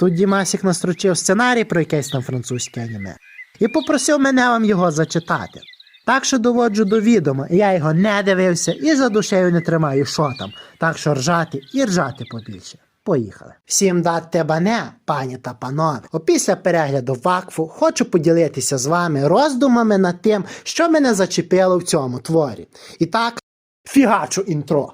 Тут Дімасік настрочив сценарій про якесь там французьке аніме і попросив мене вам його зачитати. Так що доводжу до відома, я його не дивився і за душею не тримаю, що там. Так що ржати і ржати побільше. Поїхали. Всім дати бане, пані та панове. Опісля перегляду вакфу хочу поділитися з вами роздумами над тим, що мене зачепило в цьому творі. І так, фігачу інтро.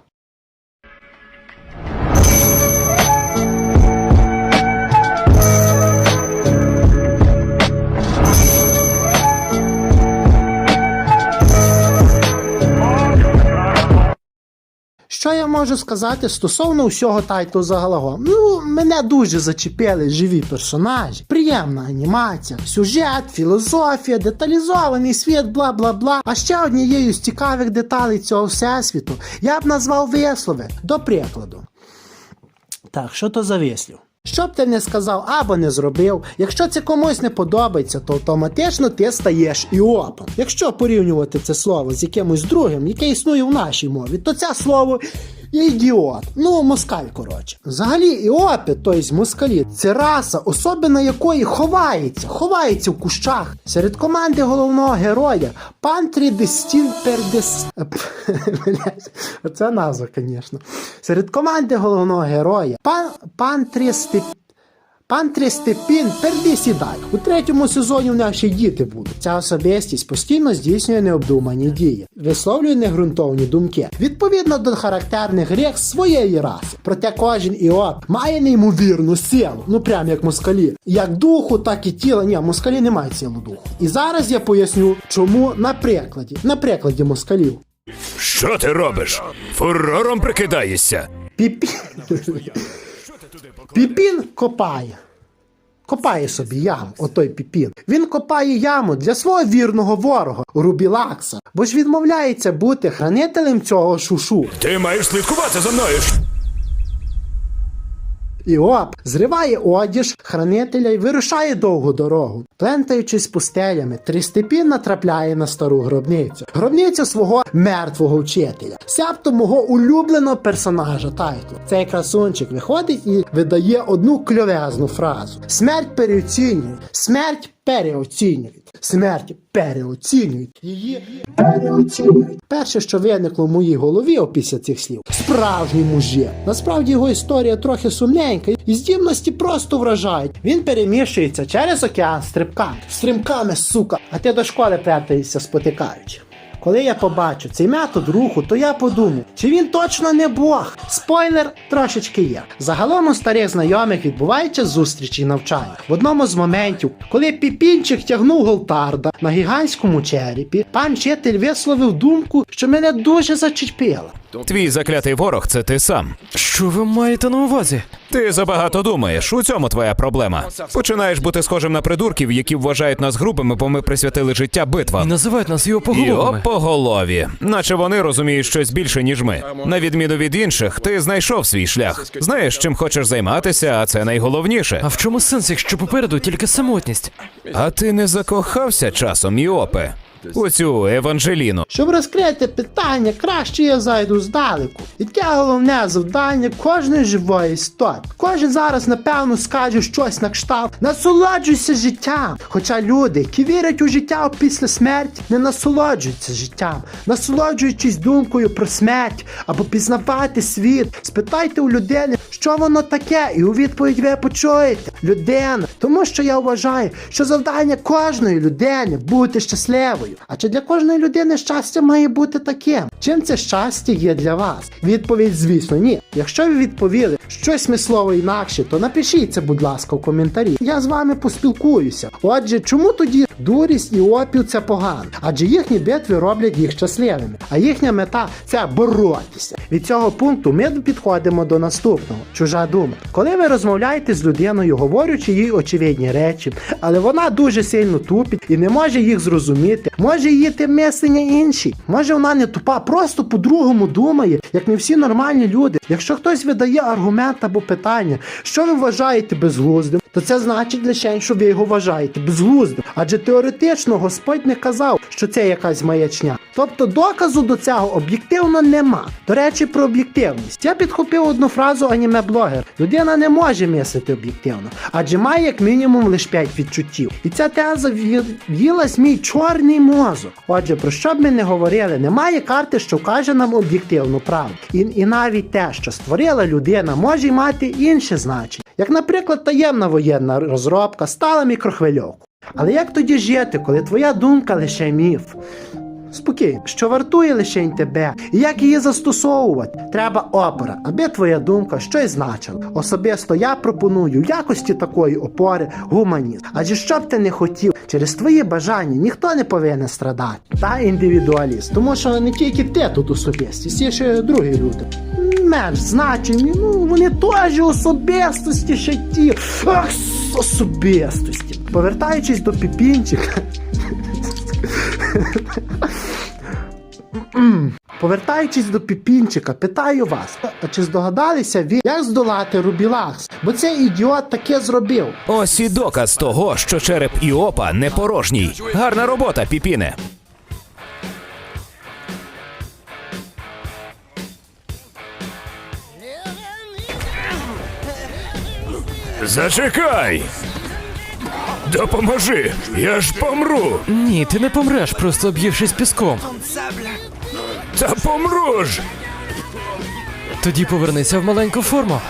Що я можу сказати стосовно усього тайту загалом? Ну, мене дуже зачепили живі персонажі, приємна анімація, сюжет, філософія, деталізований світ, бла бла бла. А ще однією з цікавих деталей цього всесвіту я б назвав вислови, до прикладу. Так, що то за вислів? Що б ти не сказав або не зробив, якщо це комусь не подобається, то автоматично ти стаєш іопом. Якщо порівнювати це слово з якимось другим, яке існує в нашій мові, то це слово ідіот. Ну, москаль, коротше. Взагалі, іопи, тобто москалі, це раса, особина якої ховається, ховається в кущах. Серед команди головного героя Пантрі Дестін Пердес. Оце назва, звісно. Серед команди головного героя Пан Пантрі Степ... Пантрі Степін пердисідай. У третьому сезоні в й діти будуть. Ця особистість постійно здійснює необдумані дії, висловлює негрунтовні думки, відповідно до характерних рих своєї раси. Проте кожен іоп має неймовірну силу, ну прям як москалі. Як духу, так і тіла. Ні, москалі не мають силу духу. І зараз я поясню, чому на прикладі, на прикладі москалів. Що ти робиш? Фурором прикидаєшся. Піпін. Піпін копає. Копає собі яму, отой піпін. Він копає яму для свого вірного ворога Рубілакса, бо ж відмовляється бути хранителем цього шушу. Ти маєш слідкувати за мною. Іоп зриває одіж хранителя і вирушає довгу дорогу. Плентаючись пустелями, Тристепін натрапляє на стару гробницю. Гробницю свого мертвого вчителя, себто мого улюбленого персонажа Тайтлу. Цей красунчик виходить і видає одну кльовезну фразу: Смерть переоцінюють, смерть переоцінюють, смерть переоцінюють. Її переоцінюють. Перше, що виникло в моїй голові опісля цих слів, справжній мужик. Насправді його історія трохи сумненька, і здібності просто вражають. Він перемішується через океан стрибками. Стрибками, сука, а ти до школи плетаєшся спотикаючи. Коли я побачу цей метод руху, то я подумав, чи він точно не Бог. Спойлер трошечки є. Загалом у старих знайомих відбуваються зустрічі і навчання. В одному з моментів, коли піпінчик тягнув голтарда на гігантському черепі, пан вчитель висловив думку, що мене дуже зачепила. Твій заклятий ворог це ти сам. Що ви маєте на увазі? Ти забагато думаєш. У цьому твоя проблема. Починаєш бути схожим на придурків, які вважають нас грубими, бо ми присвятили життя І битвам. називають нас його І поголовами. по голові, наче вони розуміють щось більше, ніж ми. На відміну від інших, ти знайшов свій шлях. Знаєш, чим хочеш займатися, а це найголовніше. А в чому сенс, якщо попереду тільки самотність? А ти не закохався часом, Іопе? У цю Еванжеліну. Щоб розкрити питання, краще я зайду здалеку. І таке головне завдання кожної живої істоти. Кожен зараз, напевно, скаже щось на кшталт. Насолоджуйся життям. Хоча люди, які вірять у життя після смерті, не насолоджуються життям, насолоджуючись думкою про смерть або пізнавати світ. Спитайте у людини, що воно таке, і у відповідь ви почуєте людина. Тому що я вважаю, що завдання кожної людини бути щасливою. А чи для кожної людини щастя має бути таким? Чим це щастя є для вас? Відповідь, звісно, ні. Якщо ви відповіли щось смислово інакше, то напишіть це, будь ласка, в коментарі. Я з вами поспілкуюся. Отже, чому тоді дурість і опіл це погано? Адже їхні битви роблять їх щасливими, а їхня мета це боротися. Від цього пункту ми підходимо до наступного чужа дума. Коли ви розмовляєте з людиною, говорячи їй очевидні речі, але вона дуже сильно тупить і не може їх зрозуміти, може її те мислення інші. Може вона не тупа, просто по-другому думає, як не всі нормальні люди. Якщо хтось видає аргумент або питання, що ви вважаєте безглуздим, то це значить лише, що ви його вважаєте безглуздим. Адже теоретично Господь не казав, що це якась маячня. Тобто доказу до цього об'єктивно нема. До речі, про об'єктивність. Я підхопив одну фразу аніме-блогер. Людина не може мислити об'єктивно, адже має як мінімум лише 5 відчуттів. І ця теза в'ї- в'їлась мій чорний мозок. Отже, про що б ми не говорили, немає карти, що каже нам об'єктивну правду. І, і навіть те, що створила людина, може й мати інше значення. Як, наприклад, таємна воєнна розробка стала мікрохвильовку. Але як тоді жити, коли твоя думка лише міф? Спокійно, що вартує лише тебе, і як її застосовувати? Треба опора, аби твоя думка щось значила. Особисто я пропоную в якості такої опори гуманізм. Адже що б ти не хотів, через твої бажання ніхто не повинен страдати. Та індивідуаліст, тому що не тільки ти тут особистість, є ще другі люди. Менш значені, ну вони теж особистості ще ті. Ах, особистості. Повертаючись до піпінчика. Повертаючись до піпінчика, питаю вас, а чи здогадалися ви, як здолати Рубілакс? Бо цей ідіот таке зробив. Ось і доказ того, що череп Іопа не порожній. Гарна робота, піпіне. Зачекай! Допоможи! Я ж помру! Ні, ти не помреш, просто об'ївшись піском. Та помру ж! Тоді повернися в маленьку форму.